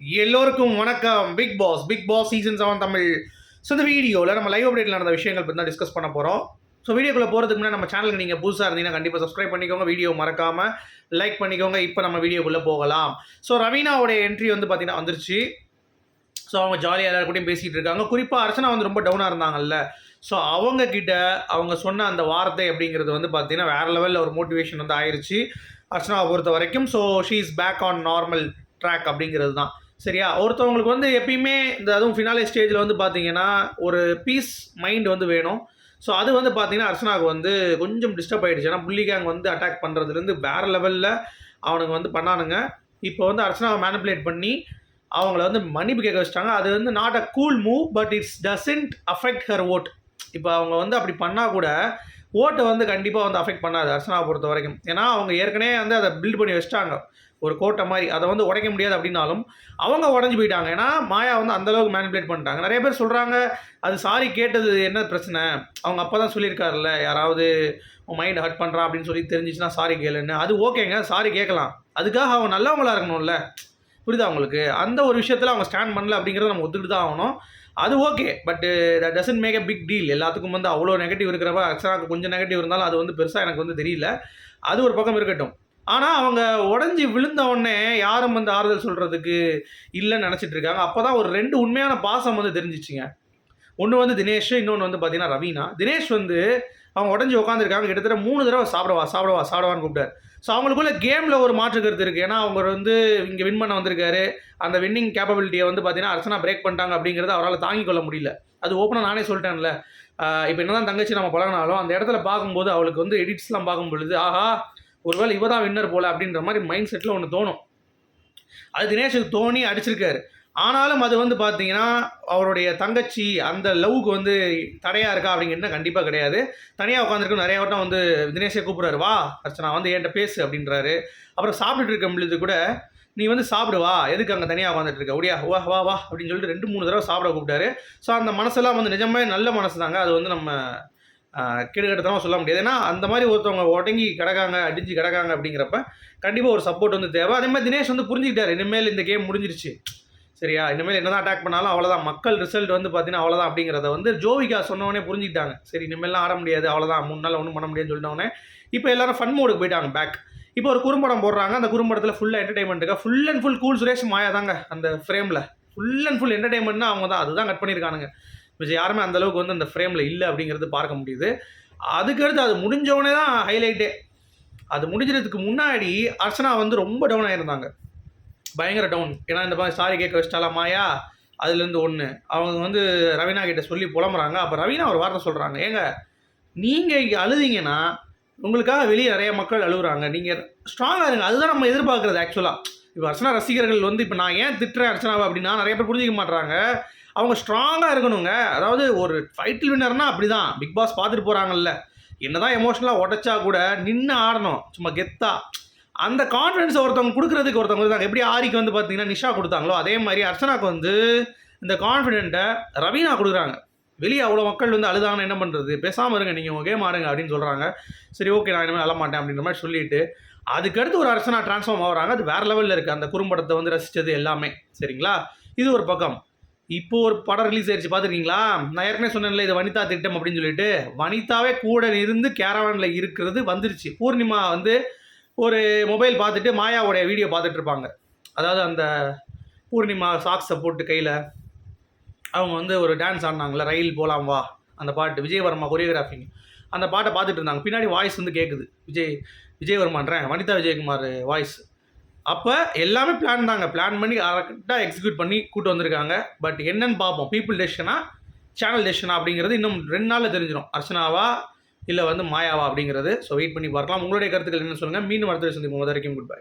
எல்லோருக்கும் வணக்கம். Bigg Boss Bigg Boss season seven Tamil. So இந்த வீடியோவில் நம்ம லைவ் அப்டேட்டில் நடந்த விஷயங்கள் பற்றி தான் டிஸ்கஸ் பண்ண போகிறோம் ஸோ வீடியோக்குள்ளே போகிறதுக்கு முன்னாடி நம்ம சேனலுக்கு நீங்கள் புதுசாக இருந்தீங்கன்னா கண்டிப்பாக சப்ஸ்கிரைப் பண்ணிக்கோங்க. வீடியோ மறக்காமல் லைக் பண்ணிக்கோங்க. இப்போ நம்ம வீடியோக்குள்ளே போகலாம். ஸோ ரவீனாவோட என்ட்ரி வந்து பார்த்தீங்கன்னா வந்துருச்சு. ஸோ அவங்க ஜாலியாக எல்லாருக்கூடையும் பேசிகிட்டு இருக்காங்க. குறிப்பாக அர்ச்சனா வந்து ரொம்ப டவுனாக இருந்தாங்கல்ல. ஸோ அவங்கக்கிட்ட அவங்க சொன்ன அந்த வார்த்தை அப்படிங்கிறது வந்து பார்த்தீங்கன்னா வேறு லெவலில் ஒரு மோட்டிவேஷன் வந்து ஆயிடுச்சு அர்ச்சனாவை பொறுத்த வரைக்கும். So she is back on normal track அப்படிங்கிறது தான். சரியா? ஒருத்தவங்களுக்கு வந்து எப்பயுமே இந்த அதுவும் ஃபினாலே ஸ்டேஜில் வந்து பார்த்தீங்கன்னா ஒரு பீஸ் மைண்ட் வந்து வேணும். ஸோ அது வந்து பார்த்தீங்கன்னா அர்ச்சனாவுக்கு வந்து கொஞ்சம் டிஸ்டர்ப் ஆகிடுச்சு ஏன்னா புள்ளி கேங் வந்து அட்டாக் பண்ணுறதுலேருந்து வேறு லெவலில் அவனுக்கு வந்து பண்ணானுங்க. இப்போ வந்து அர்ச்சனாவை மேனிப்புலேட் பண்ணி அவங்கள வந்து மன்னிப்பு கேட்க வச்சிட்டாங்க. அது வந்து not a cool move but it's doesn't affect her vote இப்போ அவங்க வந்து அப்படி பண்ணால் கூட ஓட்டை வந்து கண்டிப்பாக வந்து அஃபெக்ட் பண்ணாது அர்ச்சனாவை பொறுத்த வரைக்கும் ஏன்னா அவங்க ஏற்கனவே வந்து அதை பில்ட் பண்ணி வச்சிட்டாங்க. ஒரு கோட்டை மாதிரி அதை வந்து உடைக்க முடியாது அப்படின்னாலும் அவங்க உடஞ்சி போயிட்டாங்க. ஏன்னா மாயா வந்து அந்தளவுக்கு மேனிபுலேட் பண்ணிட்டாங்க. நிறைய பேர் சொல்கிறாங்க அது சாரி கேட்டது என்ன பிரச்சனை? அவங்க அப்போ தான் சொல்லியிருக்காருல்ல யாராவது உன் மைண்ட் ஹர்ட் பண்ணுறா அப்படின்னு சொல்லி தெரிஞ்சிச்சுன்னா சாரி கேளுன்னு. அது ஓகேங்க சாரி கேட்கலாம். அதுக்காக அவங்க நல்லவங்களா இருக்கணும்ல. புரியுதா அவங்களுக்கு அந்த ஒரு விஷயத்தில் அவங்க ஸ்டாண்ட் பண்ணல அப்படிங்கிறத நம்ம ஒத்துக்கிட்டு தான் ஆகணும். அது okay but that doesn't make a big deal எல்லாத்துக்கும் வந்து அவ்வளோ நெகட்டிவ் இருக்கிறப்ப அக்ஷராக்கு கொஞ்சம் நெகட்டிவ் இருந்தாலும் அது வந்து பெருசாக எனக்கு வந்து தெரியல. அது ஒரு பக்கம் இருக்கட்டும். ஆனால் அவங்க உடஞ்சி விழுந்த உடனே யாரும் வந்து ஆறுதல் சொல்கிறதுக்கு இல்லைன்னு நினச்சிட்டு இருக்காங்க. அப்போ தான் ஒரு ரெண்டு உண்மையான பாசம் வந்து தெரிஞ்சிச்சுங்க. ஒன்று வந்து தினேஷ் இன்னொன்று வந்து பார்த்தீங்கன்னா ரவீனா. தினேஷ் வந்து அவங்க உடஞ்சி உட்காந்துருக்காங்க கிட்டத்தட்ட மூணு தடவை சாப்பிடவா சாப்பிடவா சாப்பிடவான்னு கூப்பிட்டார். ஸோ அவங்களுக்குள்ள கேமில் ஒரு மாற்று கருத்து இருக்குது ஏன்னா அவங்க வந்து இங்கே வின் பண்ண வந்திருக்காரு. அந்த வின்னிங் கேப்பபிலிட்டியை வந்து பார்த்தீங்கன்னா அர்ச்சனா பிரேக் பண்ணிட்டாங்க அப்படிங்கிறத அவரால் தாங்கிக் கொள்ள முடியல. அது ஓப்பனாக நானே சொல்லிட்டேன்ல. இப்போ என்ன தான் தங்கச்சி நம்ம பழகினாலும் அந்த இடத்துல பார்க்கும்போது அவளுக்கு வந்து எடிட்ஸ்லாம் பார்க்கும் பொழுது ஆஹா ஒருவேளை இவ தான் வின்னர் போல அப்படின்ற மாதிரி மைண்ட் செட்டில் ஒன்று தோணும். அது தினேஷுக்கு தோணி அடிச்சிருக்காரு. ஆனாலும் அது வந்து பார்த்தீங்கன்னா அவருடைய தங்கச்சி அந்த லவ்வுக்கு வந்து தடையாக இருக்கா அப்படிங்கிறது கண்டிப்பாக கிடையாது. தனியாக உட்காந்துருக்கு நிறைய வட்டம் வந்து தினேஷை கூப்பிட்றாரு வா அர்ச்சனா வந்து என்கிட்ட பேசு அப்படின்றாரு. அப்புறம் சாப்பிட்டுட்டு இருக்க பொழுது கூட நீ வந்து சாப்பிடுவா எதுக்கு அங்கே தனியாக உட்காந்துட்டு இருக்க? ஒடியா வா வா வா அப்படின்னு சொல்லிட்டு ரெண்டு மூணு தடவை சாப்பிட கூப்பிட்டாரு. ஸோ அந்த மனசெல்லாம் வந்து நிஜமே நல்ல மனசு தாங்க. அது வந்து நம்ம கெடுக்கட்டத்தனமாக சொல்ல முடியாது. ஏன்னா அந்த மாதிரி ஒருத்தவங்க உடங்கி கிடக்காங்க அடிஞ்சு கிடக்காங்க அப்படிங்கிறப்ப கண்டிப்பாக ஒரு சப்போர்ட் வந்து தேவை. அதே மாதிரி தினேஷ் வந்து புரிஞ்சுக்கிட்டார். இனிமேல் இந்த கேம் முடிஞ்சிருச்சு. சரியா? இனிமேல் என்னதான் அட்டாக் பண்ணாலும் அவ்வளோதான் மக்கள் ரிசல்ட் வந்து பார்த்தீங்கன்னா அவ்வளோதான் அப்படிங்கிறத வந்து ஜோவிகா சொன்னவொடனே புரிஞ்சுக்கிட்டாங்க. சரி இனிமேல்லாம் ஆட முடியாது. அவ்வளோதான் மூணு நாள் ஒன்றும் பண்ண முடியாதுன்னு சொல்லிட்டோன்னே இப்போ எல்லாரும் ஃபன் மோடுக்கு போயிட்டாங்க பேக் இப்போ ஒரு குறும்படம் போடுறாங்க. அந்த குறும்படத்தில் ஃபுல்லாக என்டர்டைன்மெண்ட்டுக்கு full and full cool Suresh Maya தாங்க அந்த ஃப்ரேமில் ஃபுல் அண்ட் ஃபுல் என்டர்டைன்மெண்ட்னா அவங்க தான் அதுதான் கட் பண்ணியிருக்கானுங்க. விஜய் யாருமே அந்த அளவுக்கு வந்து அந்த ஃப்ரேமில் இல்லை அப்படிங்கிறது பார்க்க முடியுது. அதுக்கடுத்து அது முடிஞ்சவொடனே தான் ஹைலைட்டே அது முடிஞ்சதுக்கு முன்னாடி அர்ச்சனா வந்து ரொம்ப டவுன் ஆகியிருந்தாங்க பயங்கர டவுன் ஏன்னா இந்த மாதிரி சாரி கேட்க வச்சிட்டாலாம் மாயா? அதுலேருந்து ஒன்று அவங்க வந்து ரவீனா கிட்ட சொல்லி புலம்புறாங்க. அப்போ ரவீனா ஒரு வார்த்தை சொல்கிறாங்க ஏங்க நீங்கள் இங்கே அழுதிங்கன்னா உங்களுக்காக வெளியே நிறைய மக்கள் அழுகுறாங்க நீங்கள் ஸ்ட்ராங்காக இருங்க. அதுதான் நம்ம எதிர்பார்க்குறது ஆக்சுவலாக இப்போ அர்ச்சனா ரசிகர்கள் வந்து இப்போ நான் ஏன் திட்டுறேன் அர்ச்சனாவை அப்படின்னா நிறைய பேர் புரிஞ்சிக்க மாட்றாங்க. அவங்க ஸ்ட்ராங்காக இருக்கணுங்க. அதாவது ஒரு ஃபைட்டில் வின்னர்னா அப்படி தான் பிக் பாஸ் பார்த்துட்டு போகிறாங்கல்ல என்னதான் எமோஷனலாக உடச்சா கூட நின்று ஆடணும். சும்மா கெத்தா. அந்த கான்ஃபிடன்ஸ் ஒருத்தவங்க கொடுக்குறதுக்கு ஒருத்தவங்க இருந்தாங்க எப்படி ஆரிக்கு வந்து பார்த்தீங்கன்னா நிஷா கொடுத்தாங்களோ அதே மாதிரி அர்ச்சனாக்கு வந்து இந்த கான்ஃபிடென்ட்டை ரவீனா கொடுக்குறாங்க. வெளியே அவ்வளோ மக்கள் வந்து அழுதாங்கன்னு என்ன பண்ணுறது பேசாமல் இருங்க நீங்கள் உங்கள் கேம் ஆடுங்க அப்படின்னு சொல்கிறாங்க சரி ஓகே நான் இனிமேல் மாட்டேன் அப்படின்ற மாதிரி சொல்லிட்டு அதுக்கடுத்து ஒரு அரசனாக ட்ரான்ஸ்ஃபார்ம் ஆகிறாங்க. அது வேறு லெவலில் இருக்குது அந்த குறும்படத்தை வந்து ரசித்தது எல்லாமே. சரிங்களா? இது ஒரு பக்கம். இப்போ ஒரு படம் ரிலீஸ் ஆயிடுச்சு பார்த்துருக்கீங்களா? நான் ஏற்கனவே சொன்னேன்ல இது வனிதா திட்டம் அப்படின்னு சொல்லிட்டு. வனிதாவே கூட இருந்து கேரவானில் இருக்கிறது வந்துருச்சு. பூர்ணிமா வந்து ஒரு மொபைல் பார்த்துட்டு மாயாவுடைய வீடியோ பார்த்துட்டு இருப்பாங்க அதாவது அந்த பூர்ணிமா சாக்ஸை போட்டு கையில் அவங்க வந்து ஒரு டான்ஸ் ஆடினாங்களே ரயில் போலாம் வா அந்த பாட்டு விஜயவர்மா கொரியோகிராஃபிங் அந்த பாட்டை பார்த்துட்டு இருந்தாங்க பின்னாடி வாய்ஸ் வந்து கேட்குது விஜய் விஜயவர்மான்றேன் வனிதா விஜயகுமார் வாய்ஸ் அப்போ எல்லாமே பிளான் தாங்க. பிளான் பண்ணி கரெக்டாக எக்ஸிக்யூட் பண்ணி கூட்டு வந்திருக்காங்க. பட் என்னன்னு பார்ப்போம். பீப்புள் டெசிஷனா சேனல் டெசிஷனா அப்படிங்கிறது இன்னும் ரெண்டு நாளில் தெரிஞ்சிடும் அர்ச்சனாவா? இல்லை வந்து மாயாவா அப்படிங்கிறது. ஸோ வெயிட் பண்ணி பார்க்கலாம். உங்களுடைய கருத்துக்கள் என்ன சொல்லுங்கள் மீண்டும் அடுத்த சந்திப்போம். வரைக்கும் குட் பை